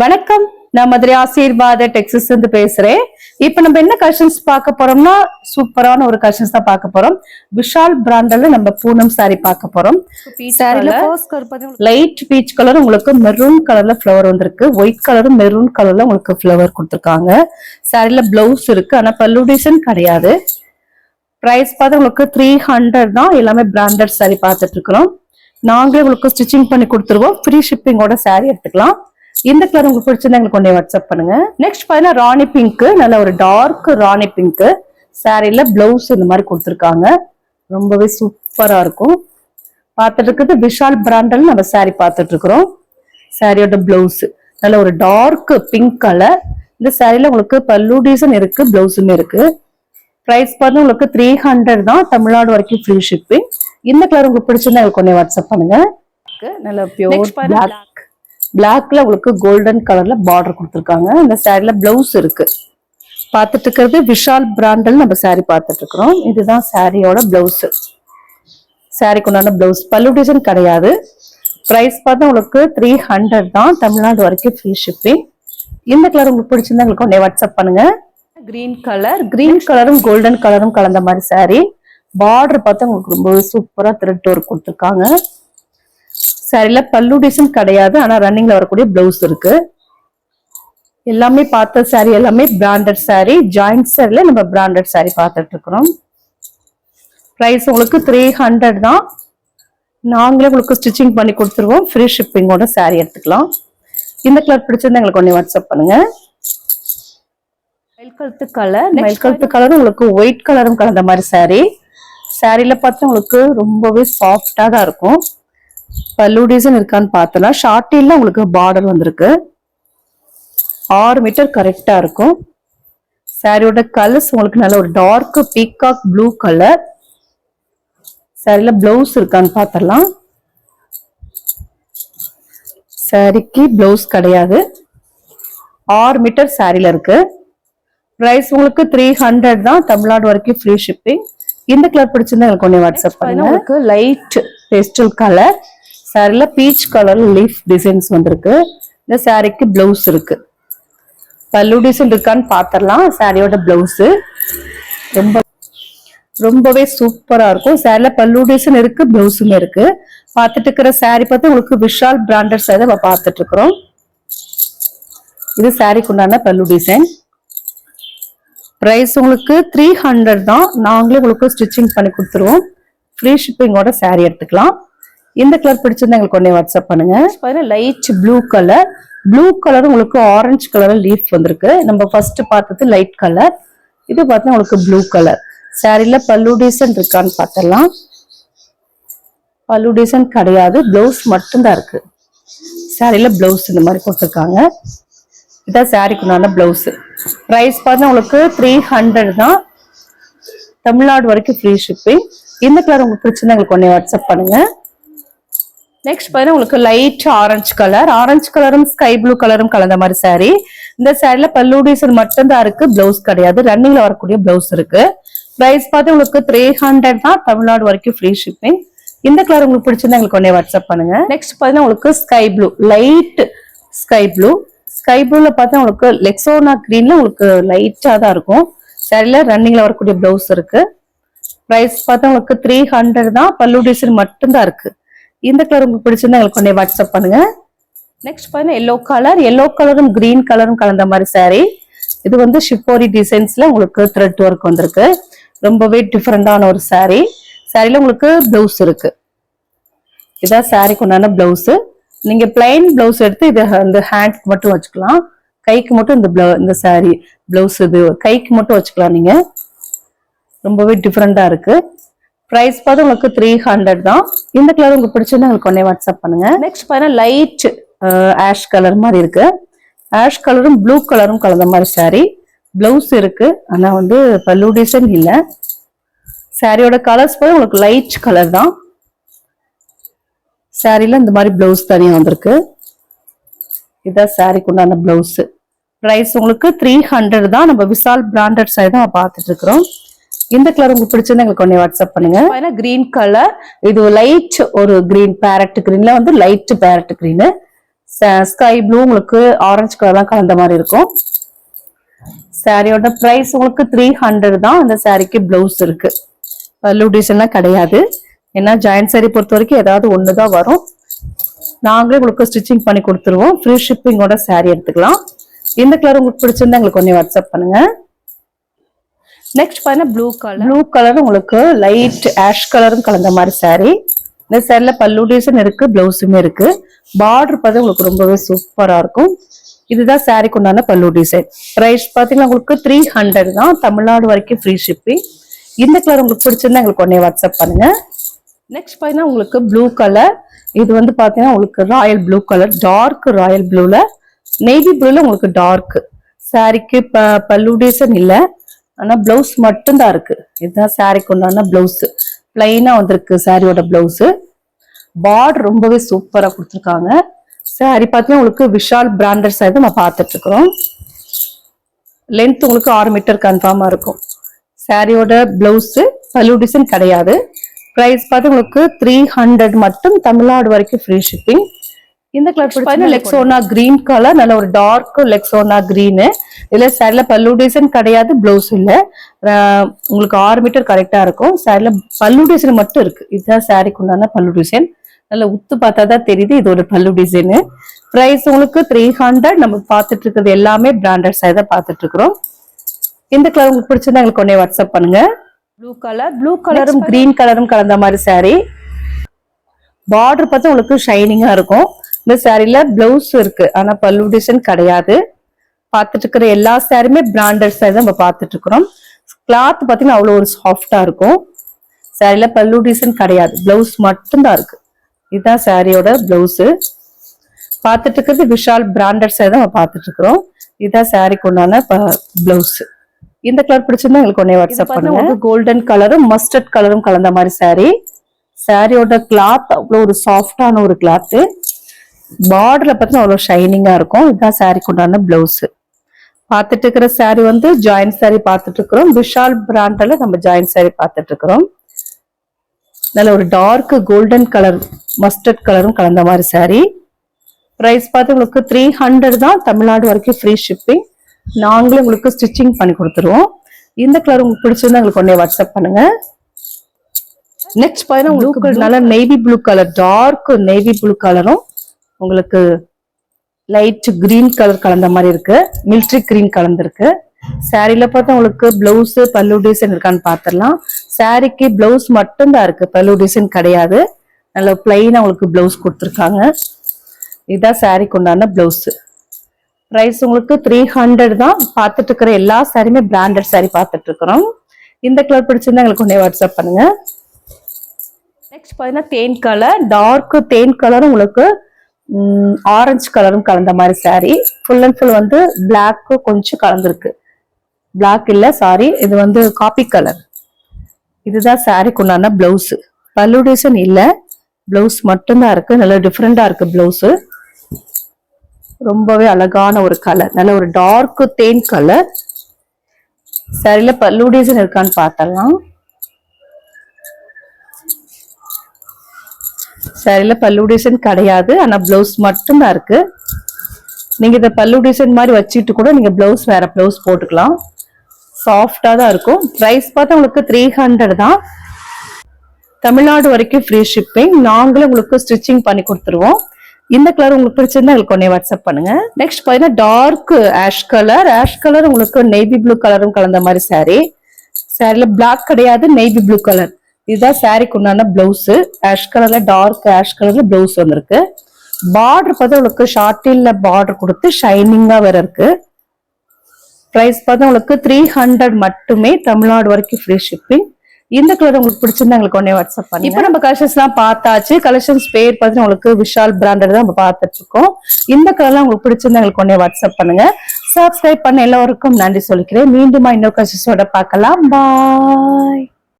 வணக்கம். நான் மதுரை ஆசீர்வாத டெக்ஸஸ் இருந்து பேசுறேன். இப்ப நம்ம என்ன கலெக்ஷன்ஸ் பார்க்க போறோம்னா சூப்பரான ஒரு கலெக்ஷன்ஸ் தான் பார்க்க போறோம். விஷால் பிராண்ட்ல நம்ம பூனம் saree பார்க்க போறோம். லைட் பீச் கலர் உங்களுக்கு மெரூன் கலர்ல ஃப்ளவர் வந்திருக்கு. ஒயிட் கலரும் மெரூன் கலர்ல உங்களுக்கு ஃப்ளவர் கொடுத்துருக்காங்க. சாரில பிளவுஸ் இருக்கு. ஆனா பல்லு டிசைன் கிடையாது. பிரைஸ் பார்த்து உங்களுக்கு த்ரீ ஹண்ட்ரட் தான் எல்லாமே பிராண்டட் saree பார்த்துட்டு இருக்கிறோம். நாங்களே உங்களுக்கு ஸ்டிச்சிங் பண்ணி கொடுத்துருவோம். ஃப்ரீ ஷிப்பிங்கோட saree எடுத்துக்கலாம். இந்த கலர் உங்களுக்கு பிடிச்சிருந்தா எங்களுக்கு கொண்டே வாட்ஸ்அப் பண்ணுங்க. நெக்ஸ்ட் பாத்தீங்கன்னா ராணி பிங்க் நல்ல ஒரு டார்க் ராணி பிங்க் சாரில பிளவுஸ் இந்த மாதிரி கொடுத்துருக்காங்க. ரொம்பவே சூப்பரா இருக்கும். பார்த்துட்டு இருக்கிறது விஷால் பிராண்டில் நம்ம saree பார்த்துட்டு இருக்கிறோம் சாரியோட பிளவுஸ் நல்ல ஒரு டார்க் பிங்க் கலர் இந்த சாரில உங்களுக்கு பல்லு டிசைன் இருக்கு பிளவுஸுமே இருக்கு. பிரைஸ் பார்த்து உங்களுக்கு த்ரீ ஹண்ட்ரட் தான். தமிழ்நாடு வரைக்கும் ஃப்ரீ ஷிப்பிங் இந்த கலர் உங்களுக்கு பிடிச்சிருந்தா எனக்கு கொஞ்சம் வாட்ஸ்அப் பண்ணுங்க. நல்ல பியூர் பிளாக் பிளாக்ல உங்களுக்கு கோல்டன் கலர்ல பார்டர் கொடுத்துருக்காங்க. இந்த சாரில பிளவுஸ் இருக்கு. பார்த்துட்டு இருக்கிறது விஷால் பிராண்டில் நம்ம சாரி பார்த்துட்டு இருக்கிறோம் இதுதான் சாரியோட பிளவுஸ் சாரிக்கு உண்டான பிளவுஸ் பல்லு டிசைன் கிடையாது. பிரைஸ் பார்த்தா உங்களுக்கு த்ரீ ஹண்ட்ரட் தான். தமிழ்நாடு வரைக்கும் ஃப்ரீ ஷிப்பிங் இந்த கலர் உங்களுக்கு பிடிச்சிருந்தா எங்களுக்கு உடனே வாட்ஸ்அப் பண்ணுங்க. கிரீன் கலர் கிரீன் கலரும் கோல்டன் கலரும் கலந்த மாதிரி சாரி பார்டர் பார்த்தா உங்களுக்கு ரொம்ப சூப்பரா த்ரெட் ஒர்க் கொடுத்துருக்காங்க. சாரில பல்லு டிசைன் கிடையாது ஆனா ரன்னிங்ல வரக்கூடிய பிளவுஸ் இருக்கு. எல்லாமே பார்த்த saree எல்லாமே பிராண்டட் saree. ஜாயிண்ட் சாரில நம்ம பிராண்டட் saree பார்த்துட்டு இருக்கிறோம். ப்ரைஸ் உங்களுக்கு த்ரீ ஹண்ட்ரட் தான். நாங்களே உங்களுக்கு ஸ்டிச்சிங் பண்ணி கொடுத்துருவோம். ஃப்ரீ ஷிப்பிங்கோட saree எடுத்துக்கலாம். இந்த கலர் பிடிச்சிருந்தா எங்களுக்கு ஒன்று வாட்ஸ்அப் பண்ணுங்க. மயில் கழுத்து கலர் மயில் கழுத்து கலர் உங்களுக்கு ஒயிட் கலரும் கலந்த மாதிரி saree. சாரில பார்த்தா உங்களுக்கு ரொம்பவே சாஃப்டா தான் இருக்கும். பல்லு டிசைன் இருக்கான்னு பார்த்தலாம் ஷார்ட்டில உங்களுக்கு பார்டர் வந்திருக்கு. ஆறு மீட்டர் கரெக்டா இருக்கும். சாரியோட கலர்ஸ் உங்களுக்கு நல்ல ஒரு டார்க் பீகாக் ப்ளூ கலர் சாரில பிளவுஸ் இருக்கான்னு பார்த்தலாம் சாரிக்கு பிளவுஸ் கிடையாது. ஆறு மீட்டர் சாரில இருக்கு. பிரைஸ் உங்களுக்கு த்ரீ ஹண்ட்ரட் தான். தமிழ்நாடு வரைக்கும் ஃப்ரீ ஷிப்பிங் இந்த கலர் பிடிச்சிருந்தா எனக்கு ஒன்று வாட்ஸ்அப் பண்ணுங்க. உங்களுக்கு லைட் பேஸ்டல் கலர் சாரில பீச் கலர் லீஃப் டிசைன்ஸ் வந்திருக்கு. இந்த சாரிக்கு பிளவுஸ் இருக்கு. பல்லு டிசைன் இருக்கான்னு பார்த்துடலாம் சாரியோட பிளவுஸ் ரொம்ப ரொம்பவே சூப்பரா இருக்கும். சாரில பல்லு டிசைன் இருக்கு பிளவுஸுமே இருக்கு. பார்த்துட்டு இருக்கிற சாரி பார்த்து உங்களுக்கு விஷால் பிராண்டட் சாரி நம்ம பார்த்துட்டு இருக்கிறோம். இது சாரிக்கு உண்டான பல்லு டிசைன் பிரைஸ் உங்களுக்கு த்ரீ ஹண்ட்ரட் தான். நாங்களே உங்களுக்கு ஸ்டிச்சிங் பண்ணி கொடுத்துருவோம். ஃப்ரீ ஷிப்பிங்கோட சாரி எடுத்துக்கலாம். இந்த கலர் பிடிச்சிருந்தா எங்களுக்கு உடனே வாட்ஸ்அப் பண்ணுங்க. Light blue colour blue colour உங்களுக்கு ஆரஞ்சு கலர் லீஃப் வந்திருக்கு. நம்ம ஃபர்ஸ்ட் பார்த்தது லைட் கலர் இது பார்த்தா உங்களுக்கு ப்ளூ கலர் சாரில பல்லு டிசைன் இருக்கான்னு பார்த்தலாம் பல்லு டிசைன் கிடையாது. பிளவுஸ் மட்டும்தான் இருக்கு. சாரில பிளவுஸ் இந்த மாதிரி கொடுத்துருக்காங்க. இதான் சாரிக்குண்டான பிளவுஸ் ப்ரைஸ் பார்த்தா உங்களுக்கு த்ரீ ஹண்ட்ரட் தான். தமிழ்நாடு வரைக்கும் ஃப்ரீ ஷிப்பிங் இந்த கலர் உங்களுக்கு பிடிச்சிருந்தா எங்களுக்கு ஒன்னே வாட்ஸ்அப் பண்ணுங்க. நெக்ஸ்ட் பாருங்க உங்களுக்கு லைட் ஆரஞ்சு கலர் ஆரஞ்சு கலரும் ஸ்கை ப்ளூ கலரும் கலந்த மாதிரி சாரி இந்த சாரில பல்லு டிசைன் மட்டும்தான் இருக்கு பிளவுஸ் கிடையாது. ரன்னிங்ல வரக்கூடிய பிளவுஸ் இருக்கு. பிரைஸ் பார்த்து உங்களுக்கு த்ரீ ஹண்ட்ரட் தான் தமிழ்நாடு வரைக்கும் ஃப்ரீ ஷிப்பிங் இந்த கலர் உங்களுக்கு பிடிச்சிருந்தா எங்களுக்கு ஒன்னே வாட்ஸ்அப் பண்ணுங்க. நெக்ஸ்ட் பாத்தீங்கன்னா உங்களுக்கு sky blue light sky blue sky ப்ளூல பார்த்தா உங்களுக்கு லெக்ஸோனா கிரீன்ல உங்களுக்கு லைட்டா தான் இருக்கும். சாரில ரன்னிங்ல வரக்கூடிய பிளவுஸ் இருக்கு. பிரைஸ் பார்த்தா உங்களுக்கு த்ரீ ஹண்ட்ரட் தான் பல்லு டிசைன் மட்டும்தான் இருக்கு. இந்த கலர் உங்களுக்கு பிடிச்சிருந்தா எங்களுக்கு கொண்டே வாட்ஸ்அப் பண்ணுங்க. நெக்ஸ்ட் பார்த்தீங்கன்னா எல்லோ கலர் எல்லோ கலரும் கிரீன் கலரும் கலந்த மாதிரி saree. இது வந்து ஷிப்போரி டிசைன்ஸ்ல உங்களுக்கு த்ரெட் ஒர்க் வந்திருக்கு. ரொம்பவே டிஃப்ரெண்டான ஒரு saree. சாரில உங்களுக்கு பிளவுஸ் இருக்கு. இதான் சாரிக்கு உண்டான பிளவுஸ் நீங்க பிளைன் பிளவுஸ் எடுத்து இது இந்த ஹேண்ட்க்கு மட்டும் வச்சுக்கலாம். கைக்கு மட்டும் இந்த பிளவு இந்த சாரி பிளவுஸ் இது கைக்கு மட்டும் வச்சுக்கலாம் நீங்க. ரொம்பவே டிஃப்ரெண்டா இருக்கு. பிரைஸ் பார்த்து உங்களுக்கு த்ரீ ஹண்ட்ரட் தான். இந்த கலர் உங்களுக்கு பிடிச்சிருந்தா உங்களுக்கு உடனே வாட்ஸ்அப் பண்ணுங்க. நெக்ஸ்ட் பாருங்க லைட் ஆஷ் கலர் மாதிரி இருக்கு. ஆஷ் கலரும் ப்ளூ கலரும் கலந்த மாதிரி saree. பிளவுஸ் இருக்கு. ஆனா வந்து பல்லு டிசைன் இல்ல. சாரியோட கலர்ஸ் போய் உங்களுக்கு லைட் கலர் தான். சாரில இந்த மாதிரி பிளவுஸ் தனியா வந்திருக்கு. இதான் சாரிக்கு உண்டான பிளவுஸ் பிரைஸ் உங்களுக்கு த்ரீ ஹண்ட்ரட் தான். நம்ம விசால் பிராண்டட் சைடு தான் பார்த்துட்டு இருக்கிறோம். இந்த கலர் உங்களுக்கு பிடிச்சிருந்தா எங்களுக்கு ஒன்னே வாட்ஸ்அப் பண்ணுங்க. கிரீன் கலர் இது லைட் ஒரு கிரீன் பேரட் கிரீன்ல வந்து light parrot green sky blue உங்களுக்கு ஆரஞ்சு கலர் தான் கலந்த மாதிரி இருக்கும். சாரியோட பிரைஸ் உங்களுக்கு த்ரீ ஹண்ட்ரட் தான். அந்த சாரிக்கு பிளவுஸ் இருக்கு. பல்லு டிசைன்லாம் கிடையாது. ஏன்னா ஜாயின்ட் சாரி பொறுத்த வரைக்கும் ஏதாவது ஒன்று தான் வரும். நாங்களே உங்களுக்கு ஸ்டிச்சிங் பண்ணி கொடுத்துருவோம். ஃப்ரீ ஷிப்பிங்கோட சாரி எடுத்துக்கலாம். இந்த கலர் உங்களுக்கு பிடிச்சிருந்தா எங்களுக்கு கொஞ்சம் வாட்ஸ்அப் பண்ணுங்க. நெக்ஸ்ட் பார்த்தீங்கன்னா ப்ளூ கலர் ப்ளூ கலர் உங்களுக்கு லைட் ஆஷ் கலரும் கலந்த மாதிரி சாரி இந்த சேரீல பல்லு டிசைன் இருக்கு பிளவுஸுமே இருக்கு. பார்டர் பார்த்து உங்களுக்கு ரொம்பவே சூப்பரா இருக்கும். இதுதான் சாரிக்கு உண்டான பல்லு டிசைன் ப்ரைஸ் பார்த்தீங்கன்னா உங்களுக்கு த்ரீ ஹண்ட்ரட் தான். தமிழ்நாடு வரைக்கும் ஃப்ரீ ஷிப்பிங் இந்த கலர் உங்களுக்கு பிடிச்சிருந்தா எங்களுக்கு உடனே வாட்ஸ்அப் பண்ணுங்க. நெக்ஸ்ட் பார்த்தீங்கன்னா உங்களுக்கு ப்ளூ கலர் இது வந்து பார்த்தீங்கன்னா உங்களுக்கு royal blue colour dark royal ப்ளூல navy ப்ளூல உங்களுக்கு டார்க் சாரிக்கு ப பல்லு டிசைன் இல்லை. ஆனால் பிளவுஸ் மட்டும்தான் இருக்கு. இதுதான் சாரிக்கு உண்டான பிளவுஸ் பிளைனா வந்திருக்கு சாரியோட பிளவுஸ் பார்டர் ரொம்பவே சூப்பராக கொடுத்துருக்காங்க. சாரி பார்த்தீங்கன்னா உங்களுக்கு விஷால் பிராண்டட் சாரி நம்ம பார்த்துட்டு இருக்கிறோம். லென்த் உங்களுக்கு ஆறு மீட்டர் கன்ஃபார்மாக இருக்கும். சாரியோட ப்ளவுஸு பலு டிசைன் கிடையாது. ப்ரைஸ் பார்த்து உங்களுக்கு த்ரீ ஹண்ட்ரட் மட்டும் தமிழ்நாடு வரைக்கும் ஃப்ரீ ஷிப்பிங் இந்த கலர் பார்த்தீங்கன்னா லெக்ஸோனா கிரீன் கலர் நல்ல ஒரு டார்க் லெக்ஸோனா கிரீனு இதுல சாரில பல்லு டிசைன் கிடையாது பிளவுஸ் இல்ல. உங்களுக்கு ஆறு மீட்டர் கரெக்டா இருக்கும். சாரில பல்லு டிசைன் மட்டும் இருக்கு. இதுதான் சாரிக்கு உண்டான பல்லு டிசைன் நல்ல உத்து பார்த்தா தான் தெரியுது இதோட பல்லு டிசைனு பிரைஸ் உங்களுக்கு த்ரீ ஹண்ட்ரட் நம்ம பார்த்துட்டு இருக்கிறது எல்லாமே பிராண்டட் சாரி தான் பார்த்துட்டு இருக்கிறோம். இந்த கலர் உங்களுக்கு பிடிச்சிருந்தா எங்களுக்கு உடனே வாட்ஸ்அப் பண்ணுங்க. ப்ளூ கலர் ப்ளூ கலரும் கிரீன் கலரும் கலந்த மாதிரி saree. பார்டர் பார்த்து உங்களுக்கு ஷைனிங்கா இருக்கும். இந்த சாரில பிளவுஸ் இருக்கு. ஆனா பல்லு டிசைன் கிடையாது. பார்த்துட்டு இருக்கிற எல்லா சாரியுமே பிராண்டட் சாரி தான் நம்ம பார்த்துட்டு இருக்கிறோம். கிளாத் பார்த்தீங்கன்னா அவ்வளோ ஒரு சாஃப்டா இருக்கும். சாரில பல்லு டிசைன் கிடையாது. பிளவுஸ் மட்டும்தான் இருக்கு. இதுதான் சாரியோட பிளவுஸ் பார்த்துட்டு இருக்கிறது விஷால் பிராண்டட் சாரி தான் நம்ம பார்த்துட்டு இருக்கிறோம். இதுதான் சாரிக்கு உண்டான பிளவுஸ் இந்த கலர் பிடிச்சிருந்தா எங்களுக்கு உடனே வாட்ஸ்அப் பண்ணுங்க. கோல்டன் கலரும் மஸ்டர்ட் கலரும் கலந்த மாதிரி saree. சாரியோட கிளாத் அவ்வளோ ஒரு சாஃப்டான ஒரு கிளாத்து பார்டர்ல பார்த்தீங்கன்னா அவ்வளோ ஷைனிங்கா இருக்கும். இதுதான் சாரிக்கு உண்டான பிளவுஸ் பார்த்துட்டு இருக்கிற saree வந்து ஜாயின்ட் saree பார்த்துட்டு இருக்கிறோம். விஷால் பிராண்ட்ல நம்ம ஜாயின்ட் saree பார்த்துட்டு இருக்கிறோம். நல்ல ஒரு டார்க் கோல்டன் கலர் மஸ்டர்ட் கலரும் கலந்த மாதிரி saree. ப்ரைஸ் பார்த்து உங்களுக்கு த்ரீ ஹண்ட்ரட் தான் தமிழ்நாடு வரைக்கும் ஃப்ரீ ஷிப்பிங் நாங்களே உங்களுக்கு ஸ்டிச்சிங் பண்ணி கொடுத்துருவோம். இந்த கலர் உங்களுக்கு பிடிச்சிருந்தா எங்களுக்கு உடனே வாட்ஸ்அப் பண்ணுங்க. நெக்ஸ்ட் பாத்தீங்கன்னா உங்களுக்கு நல்ல navy blue colour dark navy blue கலரும் உங்களுக்கு லைட் கிரீன் கலர் கலந்த மாதிரி இருக்கு. மில்ட்ரி கிரீன் கலந்துருக்கு சாரில பார்த்தா உங்களுக்கு பிளவுஸ் பல்லு டிசைன் இருக்கான்னு பார்த்துடலாம் சாரிக்கு பிளவுஸ் மட்டும்தான் இருக்கு. பல்லு டிசைன் கிடையாது. நல்ல பிளைனா உங்களுக்கு பிளவுஸ் கொடுத்துருக்காங்க. இதுதான் சாரிக்கு உண்டான பிளவுஸ் ப்ரைஸ் உங்களுக்கு த்ரீ ஹண்ட்ரட் தான். பார்த்துட்டு இருக்கிற எல்லா சாரியுமே பிராண்டட் சாரி பார்த்துட்டு இருக்கிறோம். இந்த கலர் பிடிச்சிருந்தா எங்களுக்கு உடனே வாட்ஸ்அப் பண்ணுங்க. நெக்ஸ்ட் பார்த்தீங்கன்னா தேன் கலர் டார்க் தேன் கலரும் உங்களுக்கு ஆரஞ்சு கலரும் கலந்த மாதிரி saree. ஃபுல் அண்ட் ஃபுல் வந்து பிளாக்கு கொஞ்சம் கலந்துருக்கு. பிளாக் இல்லை சாரி இது வந்து காப்பி கலர் இதுதான் சாரிக்கு உண்டான பிளவுஸ் பல்லு டிசைன் இல்லை. பிளவுஸ் மட்டும்தான் இருக்கு. நல்லா டிஃப்ரெண்டாக இருக்கு பிளவுஸ் ரொம்பவே அழகான ஒரு கலர் நல்ல ஒரு டார்க்கு தேன் கலர் சரியில பல்லு டிசைன் இருக்கான்னு பார்த்தலாம் சேரீயில் பல்லு டிசைன் கிடையாது. ஆனால் பிளவுஸ் மட்டும்தான் இருக்கு. நீங்கள் இந்த பல்லு டிசைன் மாதிரி வச்சுட்டு கூட நீங்கள் பிளவுஸ் வேற பிளவுஸ் போட்டுக்கலாம். சாஃப்டாக தான் இருக்கும். ப்ரைஸ் பார்த்தா உங்களுக்கு த்ரீ ஹண்ட்ரட் தான். தமிழ்நாடு வரைக்கும் ஃப்ரீ ஷிப்பிங் நாங்களே உங்களுக்கு ஸ்டிச்சிங் பண்ணி கொடுத்துருவோம். இந்த கலர் உங்களுக்கு பிடிச்சிருந்தா எங்களுக்கு உடனே வாட்ஸ்அப் பண்ணுங்க. நெக்ஸ்ட் பார்த்தீங்கன்னா dark ash colour ash colour உங்களுக்கு நேவி ப்ளூ கலரும் கலந்த மாதிரி saree. சாரியில் பிளாக் கிடையாது நேவி ப்ளூ கலர் இதுதான் சாரிக்கு உண்டான பிளவுஸு ஆஷ் கலர்ல டார்க் ஆஷ் கலர்ல பிளவுஸ் வந்திருக்கு. பார்டர் பார்த்தா உங்களுக்கு ஷார்ட்டில் பார்டர் கொடுத்து ஷைனிங்காக வேற இருக்கு. ப்ரைஸ் பார்த்தா உங்களுக்கு த்ரீ ஹண்ட்ரட் மட்டுமே தமிழ்நாடு வரைக்கும் ஃப்ரீ ஷிப்பிங் இந்த கலர் உங்களுக்கு பிடிச்சிருந்தா எங்களுக்கு ஒன்னே வாட்ஸ்அப் பண்ணி இப்போ நம்ம கலெக்ஷன்ஸ் எல்லாம் பார்த்தாச்சு. கலெக்ஷன்ஸ் பேர் பார்த்து உங்களுக்கு விஷால் பிராண்டட் தான் நம்ம பார்த்துட்டு இருக்கோம் இந்த கலர்லாம் உங்களுக்கு பிடிச்சிருந்தா எங்களுக்கு ஒன்னே வாட்ஸ்அப் பண்ணுங்க. சப்ஸ்கிரைப் பண்ண எல்லாருக்கும் நன்றி சொல்லிக்கிறேன். மீண்டுமா இன்னொரு கலெக்ஷன்ஸோட பார்க்கலாம். பாய்